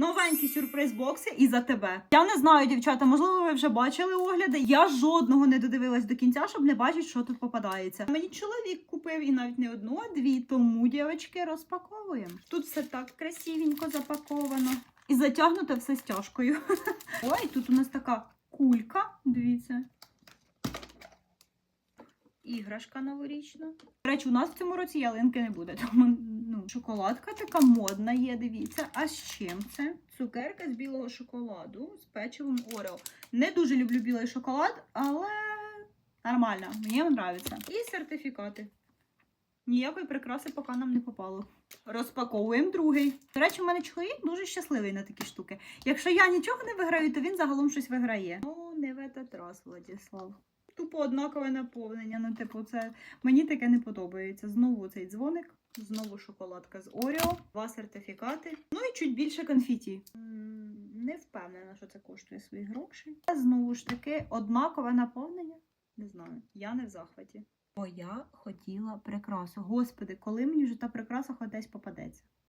Новенькі сюрприз бокси і за тебе. Я не знаю, дівчата, можливо, ви вже бачили огляди. Я жодного не додивилась до кінця, щоб не бачити, що тут попадається. Мені чоловік купив і навіть не одну, а дві. Тому, дівчатки, розпаковуємо. Тут все так красивенько запаковано. І затягнуте все стяжкою. Ой, тут у нас така кулька. Дивіться. Іграшка новорічна. До речі, у нас в цьому році ялинки не буде. Тому шоколадка така модна є, дивіться. А з чим це? Цукерка з білого шоколаду з печивом Орео. Не дуже люблю білий шоколад, але нормально, мені подобається. І сертифікати. Ніякої прикраси поки нам не попало. Розпаковуємо другий. До речі, у мене чоловік дуже щасливий на такі штуки. Якщо я нічого не виграю, то він загалом щось виграє. Ну, не в этот раз, Владислав. Тупо однакове наповнення. Ну, типу, це мені таке не подобається. Знову цей дзвоник, знову шоколадка з Орео, два сертифікати. Ну і чуть більше конфіті. Не впевнена, що це коштує свої гроші. А Знову ж таки, однакове наповнення. Не знаю, я не в захваті. Бо я хотіла прикрасу. Господи, коли мені вже та прикраса хоч десь попадеться?